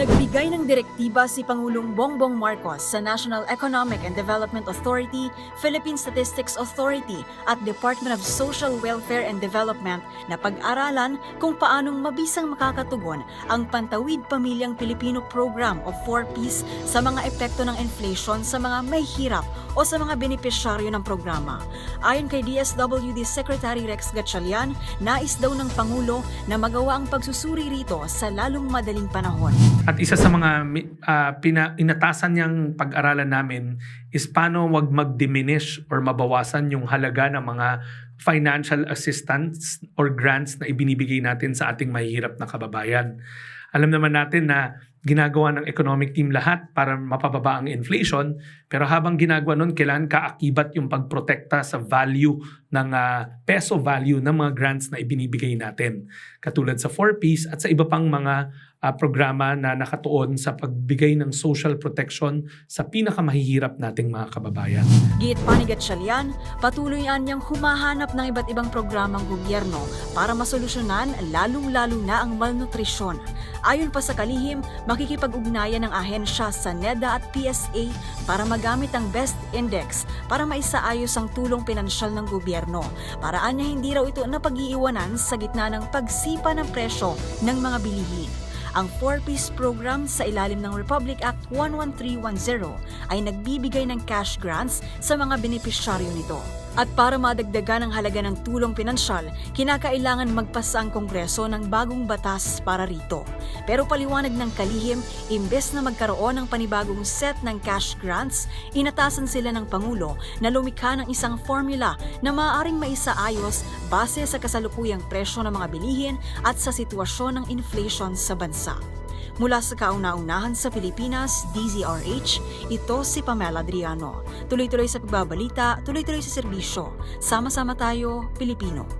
Nagbigay ng direktiba si Pangulong Bongbong Marcos sa National Economic and Development Authority, Philippine Statistics Authority at Department of Social Welfare and Development na pag-aralan kung paanong mabisang makakatugon ang Pantawid Pamilyang Pilipino Program o 4Ps sa mga epekto ng inflation sa mga may hirap o sa mga benepisyaryo ng programa. Ayon kay DSWD Secretary Rex Gatchalian, nais daw ng Pangulo na magawa ang pagsusuri rito sa lalong madaling panahon. At isa sa mga ah, pina, inatasan niyang pag-aralan namin is paano wag mag-diminish or mabawasan yung halaga ng mga financial assistance or grants na ibinibigay natin sa ating mahihirap na kababayan. Alam naman natin na ginagawa ng economic team lahat para mapababa ang inflation pero habang ginagawa nun kailangan kaakibat yung pagprotekta sa value ng ah, peso value ng mga grants na ibinibigay natin katulad sa 4Ps at sa iba pang mga ah, programa na nakatuon sa pagbigay ng social protection sa pinakamahihirap nating mga kababayan. Giit pa ni Gatchalian, patuloy niyang humahanap ng iba't ibang programang gobyerno para masolusyonan lalong-lalo na ang malnutrisyon. Ayon pa sa kalihim, makikipag-ugnayan ng ahensya sa NEDA at PSA para magamit ang Best Index para maisaayos ang tulong pinansyal ng gobyerno. Paraan niya hindi raw ito napag-iiwanan sa gitna ng pagsipa ng presyo ng mga bilihin. Ang 4-piece program sa ilalim ng Republic Act 11310 ay nagbibigay ng cash grants sa mga benepisyaryo nito. At para madagdagan ang halaga ng tulong pinansyal, kinakailangan magpasa ang Kongreso ng bagong batas para rito. Pero paliwanag ng kalihim, imbes na magkaroon ng panibagong set ng cash grants, inatasan sila ng Pangulo na lumikha ng isang formula na maaaring maisaayos base sa kasalukuyang presyo ng mga bilihin at sa sitwasyon ng inflation sa bansa. Mula sa kauna-unahan sa Pilipinas, DZRH, ito si Pamela Adriano. Tuloy-tuloy sa pagbabalita, tuloy-tuloy sa serbisyo. Sama-sama tayo, Pilipino.